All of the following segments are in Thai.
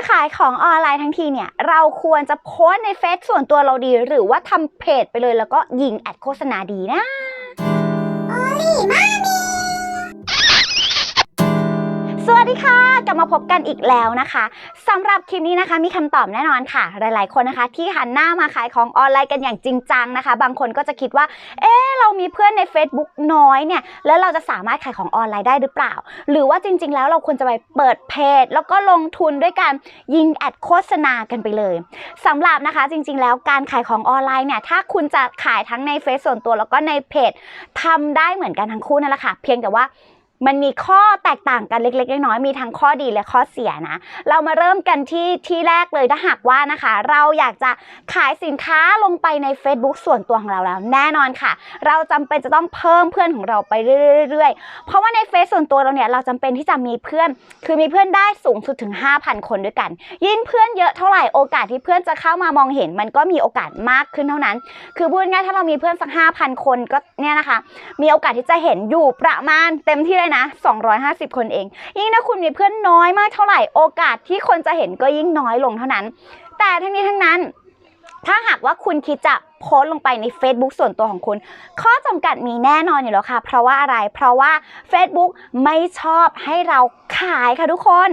จะขายของออนไลน์ทั้งทีเนี่ย เราควรจะโพสในเฟซส่วนตัวเราดี หรือว่าทำเพจไปเลยแล้วก็ยิงแอดโฆษณาดีนะส กลับมาพบกันอีกแล้วนะคะสำหรับคลิปนี้นะคะ มีคำตอบแน่นอนค่ะ หลาย ๆ คนนะคะ ที่หันหน้ามาขายของออนไลน์กันอย่างจริงจังนะคะ บางคนก็จะคิดว่า เอ๊เรามีเพื่อนใน Facebook น้อยเนี่ย แล้วเราจะสามารถขายของออนไลน์ได้หรือเปล่า หรือว่าจริง ๆ แล้วเราควรจะไปเปิดเพจ แล้วก็ลงทุนด้วยการยิงแอดโฆษณากันไปเลยสำหรับนะคะจริง ๆ แล้วการขายของออนไลน์เนี่ย ถ้าคุณจะขายทั้งในเฟซส่วนตัวแล้วก็ในเพจทำได้เหมือนกันทั้งคู่นั่นแหละค่ะ เพียงแต่ว่า มันมีข้อแตกต่างกันเล็ก ๆ น้อยๆมีทั้งข้อดีและข้อเสียนะ เรามาเริ่มกันที่ที่แรกเลยถ้าหากว่านะคะ เราอยากจะขายสินค้าลงไปใน Facebook ส่วนตัวของเราแล้ว แน่นอนค่ะ เราจำเป็นจะต้องเพิ่มเพื่อนของเราไปเรื่อยๆ เพราะว่าในเฟซส่วนตัวเราเนี่ยเราจำเป็นที่จะมีเพื่อน คือมีเพื่อนได้สูงสุดถึง 5,000 คนด้วยกัน ยิ่งเพื่อนเยอะเท่าไหร่โอกาสที่เพื่อนจะเข้ามามองเห็น มันก็มีโอกาสมากขึ้นเท่านั้น คือพูดง่ายถ้าเรามีเพื่อนสัก5,000 คนก็เนี่ยนะคะ มีโอกาสที่จะเห็นอยู่ประมาณเต็มที่เลยนะ 250 คนเอง ยิ่งถ้าคุณมีเพื่อนน้อยมากเท่าไหร่โอกาสที่คนจะเห็นก็ยิ่งน้อยลงเท่านั้น แต่ทั้งนี้ทั้งนั้น ถ้าหากว่าคุณคิดจะ โพสต์ลงไปใน Facebook ส่วนตัวของคุณ ข้อจำกัดมีแน่นอนอยู่แล้วค่ะ เพราะว่าอะไร เพราะว่า Facebook ไม่ชอบให้เราขายค่ะทุกคน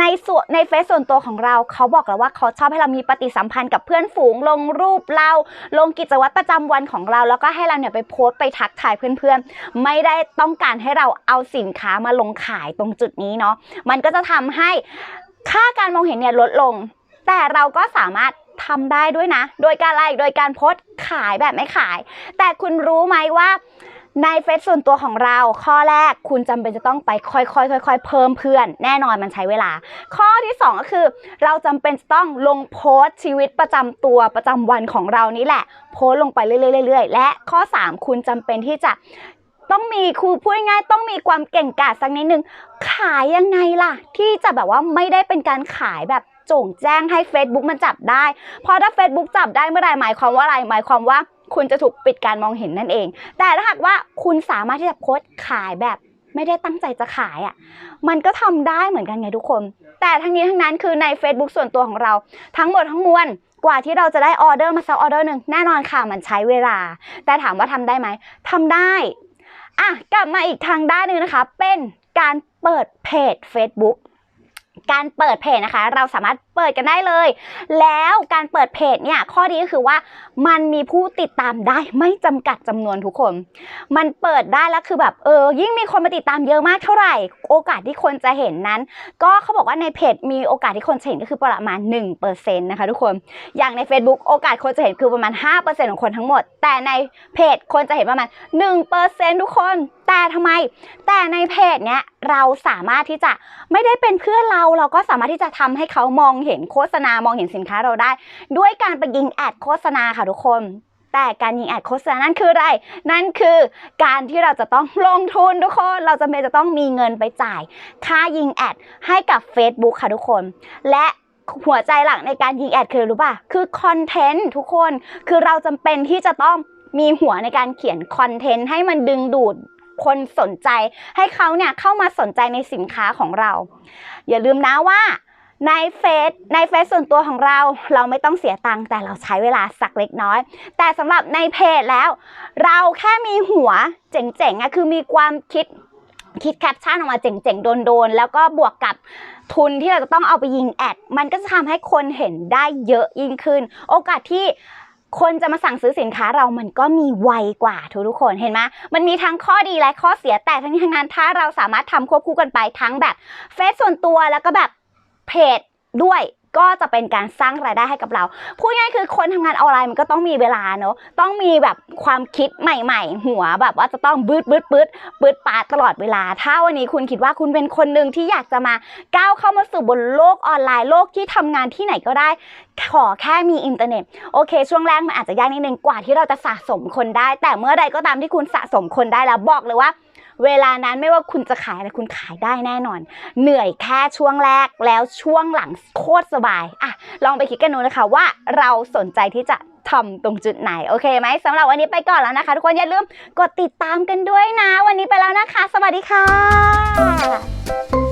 ในส่วนในเฟซส่วนตัวของเราเขาบอกแล้วว่าเขาชอบให้เรามีปฏิสัมพันธ์กับเพื่อนฝูง ลงรูปเรา ลงกิจวัตรประจำวันของเรา แล้วก็ให้เราเนี่ยไปโพสต์ไปทักทายเพื่อนๆ ไม่ได้ต้องการให้เราเอาสินค้ามาลงขายตรงจุดนี้เนาะ มันก็จะทำให้ค่าการมองเห็นเนี่ยลดลง แต่เราก็สามารถ ทำได้ด้วยนะ โดยการอะไรโดยการโพสขายแบบไม่ขาย แต่คุณรู้ไหมว่าในเฟซส่วนตัวของเราข้อแรกคุณจำเป็นจะต้องไปค่อยๆค่อยๆเพิ่มเพื่อน แน่นอนมันใช้เวลา ข้อที่สองก็คือ เราจำเป็นจะต้องลงโพสต์ชีวิตประจำตัวประจำวันของเรานี่แหละ โพสต์ลงไปเรื่อยๆและข้อสามคุณจำเป็นที่จะต้องมีครูพูดง่ายๆต้องมีความเก่งกาจสักนิดนึง ขายยังไงล่ะ ที่จะแบบว่าไม่ได้เป็นการขายแบบ โจ่งแจ้งให้ Facebook มันจับได้ เพราะถ้า Facebook จับได้เมื่อไหร่หมายความว่าอะไรหมายความว่าคุณจะถูกปิดการมองเห็นนั่นเอง แต่ถ้าหากว่าคุณสามารถที่จะโพสต์ขายแบบไม่ได้ตั้งใจจะขายอะ่ะ มันก็ทำได้เหมือนกันไงทุกคน แต่ทั้งนี้ทั้งนั้นคือใน Facebook ส่วนตัวของเรา ทั้งหมดทั้งมวลกว่าที่เราจะได้ออเดอร์มาสักออเดอร์หนึ่งแน่นอนค่ะมันใช้เวลา แต่ถามว่าทำได้ไหมทำได้อะกลับมาอีกทางด้านนึงนะคะ เป็นการเปิดเพจ Facebook การเปิดเพจนะคะ เราสามารถ เปิดกันได้เลย แล้วการเปิดเพจเนี่ยข้อดีก็คือว่ามันมีผู้ติดตามได้ไม่จำกัดจำนวนทุกคน มันเปิดได้แล้วคือแบบเออยิ่งมีคนมาติดตามเยอะมากเท่าไหร่ โอกาสที่คนจะเห็นนั้น ก็เขาบอกว่าในเพจมีโอกาสที่คนจะเห็นก็คือประมาณ1%นะคะทุกคนอย่างใน Facebook โอกาสคนจะเห็นคือประมาณ 5%ของคนทั้งหมด แต่ในเพจคนจะเห็นประมาณ 1%ทุกคน แต่ทำไม แต่ในเพจเนี้ยเราสามารถที่จะไม่ได้เป็นเพื่อนเราเราก็สามารถที่จะทำให้เขามองเห็นโฆษณามองเห็นสินค้าเราได้ ด้วยการไปยิงแอดโฆษณาค่ะทุกคน แต่การยิงแอดโฆษณานั่นคืออะไร นั่นคือการที่เราจะต้องลงทุนทุกคน เราจำเป็นจะต้องมีเงินไปจ่าย ค่ายิงแอดให้กับ Facebook ค่ะทุกคน และหัวใจหลักในการยิงแอดคือรรู้ป่ะ คือคอนเทนต์ทุกคน คือเราจำเป็นที่จะต้องมีหัวในการเขียนคอนเทนต์ให้มันดึงดูดคนสนใจ ให้เขาเนี่ยเข้ามาสนใจในสินค้าของเรา อย่าลืมนะว่า ในเฟซในเฟซส่วนตัวของเราเราไม่ต้องเสียตังค์แต่เราใช้เวลาสักเล็กน้อย แต่สำหรับในเพจแล้ว เราแค่มีหัวเจ๋งๆอะคือมีความคิดคิดแคปชั่นออกมาเจ๋งๆ โดนๆ แล้วก็บวกกับทุนที่เราจะต้องเอาไปยิงแอด มันก็จะทำให้คนเห็นได้เยอะยิ่งขึ้น โอกาสที่คนจะมาสั่งซื้อสินค้าเรามันก็มีไวกว่าทุกทุกคนเห็นไหมมันมีทั้งข้อดีและข้อเสียแต่ทั้งนี้ทั้งนั้นถ้าเราสามารถทำควบคู่กันไปทั้งแบบเฟซส่วนตัวแล้วก็แบบ เพจด้วยก็จะเป็นการสร้างรายได้ให้กับเรา พูดง่ายคือคนทำงานออนไลน์มันก็ต้องมีเวลาเนอะต้องมีแบบความคิดใหม่ๆ หัวแบบว่าจะต้องบืดบืดบืดบืดปาดตลอดเวลา ถ้าวันนี้คุณคิดว่าคุณเป็นคนหนึ่งที่อยากจะมาก้าวเข้ามาสู่บนโลกออนไลน์โลกที่ทำงานที่ไหนก็ได้ ขอแค่มีอินเทอร์เน็ต โอเค ช่วงแรกมันอาจจะยากนิดนึงกว่าที่เราจะสะสมคนได้ แต่เมื่อใดก็ตามที่คุณสะสมคนได้แล้วบอกเลยว่า เวลานั้นไม่ว่าคุณจะขายอะไรคุณขายได้แน่นอน เหนื่อยแค่ช่วงแรกแล้วช่วงหลังโคตรสบายอะลองไปคิดกันดูนะคะว่าเราสนใจที่จะทำตรงจุดไหน โอเคไหมสำหรับวันนี้ไปก่อนแล้วนะคะ ทุกคนอย่าลืมกดติดตามกันด้วยนะ วันนี้ไปแล้วนะคะ สวัสดีค่ะ